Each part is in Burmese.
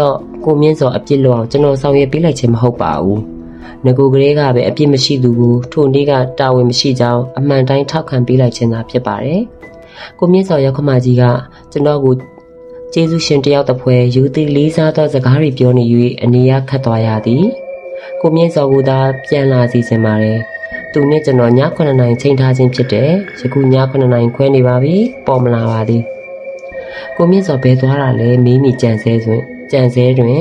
တော့ကိုမြင့်စောအပြစ်လို့အောင်ကျွန်တော်ဆောင်ရွက်ပေးလိုက်ခြင်းမဟုတ်ပါဘူးငကိုကလေးကပဲအပြစ်မရှိသူကိုထိုနေ့ကတာဝန်မရှိကြောင်းအမှန်တိုင်းထောက်ခံပေးလိုက်ခြင်းသာဖြစ်ပါတယ်ကိုမြင့်စောရောက်ခမကြီးကကျွန်တော်ကိုကျေးဇူးရှင်တယောက်တစ်ဖွဲယူသည်လေးစားသောစကားတွေပြောနေ၍အနေရခတ်သွားရသည်ကိုမြင့်စောကသာပြန်လာစီစဉ်ပါတယ်သူနဲ့ကျွန်တော်ည9နာရီချိန်ထားခြင်းဖြစ်တယ်ယခုည9နာရီခွဲနေပါပြီပေါ်မလာပါသည် ကိုမြင့်စော်ဘဲသွားတာလဲမင်းမီကြံစဲတွင်ကြံစဲတွင်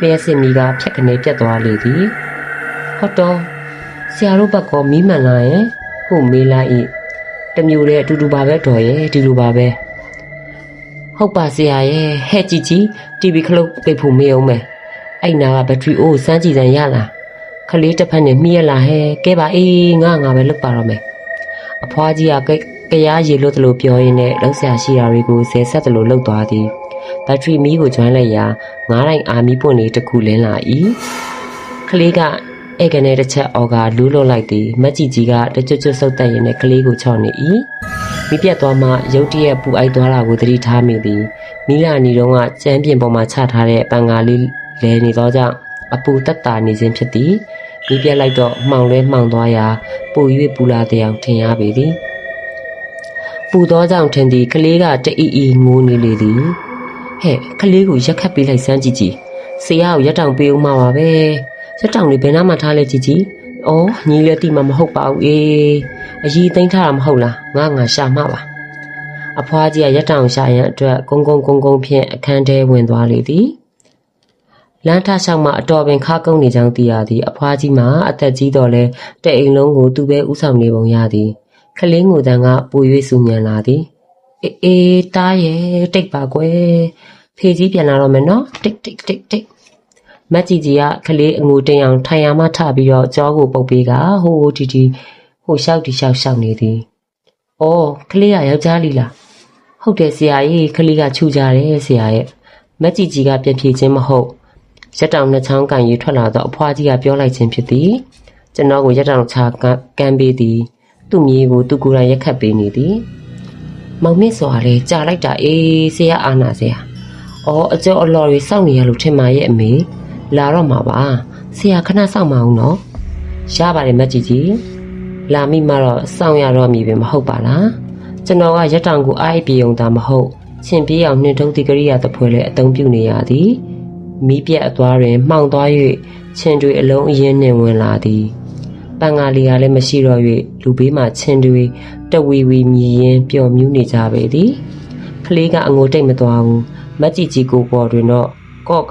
လျှက်စစ်မီကဖြက်ကနေပြတ်သွားလေသည်ဟုတ်တော့ဆရာတို့ဘက်ကမီးမှန်လာရင်ဟုတ်မေးလိုက်၏တမျိုးတည်းအတူတူပါပဲတော်ရဲ့ဒီလိုပါပဲဟုတ်ပါဆရာရဲ့ဟဲ့ကြည့်ကြည့် TV ခလုတ်ပိတ်ဖို့မေးအောင်မယ်အဲ့နာကဘက်ထရီအိုးစမ်းကြည့်စမ်းရလားခလေးတစ်ဖက်နဲ့မြည်ရလားဟဲ့ကဲပါအေးငါငါပဲလုတ်ပါတော့မယ်အဖွားကြီးကကိတ် ကရားရေလို့တလို့ပြောရင်းနဲ့လှုပ်ရှားရှိတာတွေကိုဇယ်ဆက်တလို့လှုပ်သွားသည်ဘက်ထရီမီးကိုကျွမ်းလိုက်ရာငားတိုင်းအာမီပွင့်လေးတစ်ခုလင်းလာ၏ကလေးကဧကနေတစ်ချက်အော်ကလူးလွတ်လိုက်သည်မက်ကြီးကြီးကတကြွကြွဆုပ်တက်ရင်းနဲ့ကလေးကိုချော့နေ၏မိပြတ်သွားမှရုတ်တရက်ပူအိုက်သွားတာကိုသတိထားမိသည်မိလာနီတုံးကကျမ်းပြင်ပေါ်မှာချထားတဲ့ပန်ကားလေးလဲနေသောကြောင့်အပူတက်တာနေခြင်းဖြစ်သည်မိပြတ်လိုက်တော့မှောင်လဲမှောင်သွားရာပူ၍ပူလာတဲ့အောင်ထင်ရပေသည် ပူသောကြောင့်ထင်သည်ကလေးကတအီအီငိုနေလေသည်ဟဲ့ကလေးကိုရက်ခတ်ပေးလိုက်စမ်းကြည့်ကြည့်ဆရာကိုရက်တောင်ပေးဦးမှာပါပဲရက်တောင်လေးဘယ်နာမှထားလဲကြည့်ကြည့်အော်ညီလည်းတိမှမဟုတ်ပါဘူးအေးအကြီးသိမ့်ထားတာမဟုတ်လားငါငါရှာမှပါအဖွားကြီးကရက်တောင်ရှာရန်အတွက်ဂုံဂုံဂုံဂုံဖြင့်အခန်းထဲဝင်သွားလေသည်လမ်းထလျှောက်မှအတော်ပင်ခါကုန်းနေကြောင်းသိရသည်အဖွားကြီးမှာအသက်ကြီးတော်လဲတဲ့အိမ်လုံးကိုသူပဲဥဆောင်နေပုံရသည် ခလင်းငိုတန်ကပူ၍စုညံလာသည်အေးအေးတားရဲ့တိတ်ပါကွယ်ဖေကြီးပြန်လာတော့မယ်နော်တိတ်တိတ်တိတ်တိတ်မက်ကြီးကြီးကခလေးအငိုတင်အောင်ထိုင်ရမှထပြီးတော့ကြောကိုပုတ်ပေးကဟိုဟိုတီတီဟိုလျှောက်တီလျှောက်လျှောက်နေသည်။အော်ခလေးကယောက်ျားလီလား။ဟုတ်တယ်ဆရာကြီးခလေးကချူကြတယ်ဆရာရဲ့မက်ကြီးကြီးကပြန်ဖြေခြင်းမဟုတ်ရက်တောင်နှစ်ချောင်းကန်ရီထွက်လာတော့အဖွားကြီးကပြောလိုက်ခြင်းဖြစ်သည်။ကျွန်တော်ကိုရက်တောင်ချာကကမ်းပေးသည် သူ့မြေကိုသူကိုယ်တိုင်ရက်ခတ်ပေးနေသည်မောင်မြင့်စွာလဲကြာလိုက်တာအေးဆရာအာနာဆရာအော်အကျော်အလော်တွေစောင့်နေရလို့ထင်ပါရဲ့အမေလာတော့မှာပါဆရာခဏစောင့်မအောင်နော်ရပါတယ်မက်ကြီးကြီးလာမိမှတော့စောင့်ရတော့မည်ပဲမဟုတ်ပါလားကျွန်တော်ကရက်တောင်ကိုအားအိပ်ပြေုံတာမဟုတ်ချင်းပြေးအောင်နှင်ထုံးဒီကရိယာတပွဲလဲအသုံးပြုနေရသည်မီးပြက်အသွားတွင်မှောင်သွား၍ချင်းတွေအလုံးအရင်းနှင်ဝင်လာသည် ပန်ကားလီကလည်းမရှိတော့၍လူဘေးမှချင်းတွေတဝီဝီမြည်ရင်ပျော်မြူးနေကြပေသည်ကလေးကအငိုတိတ်မသွားဘူးမက်ကြီးကြီးကိုပေါ်တွင်တော့ကော့က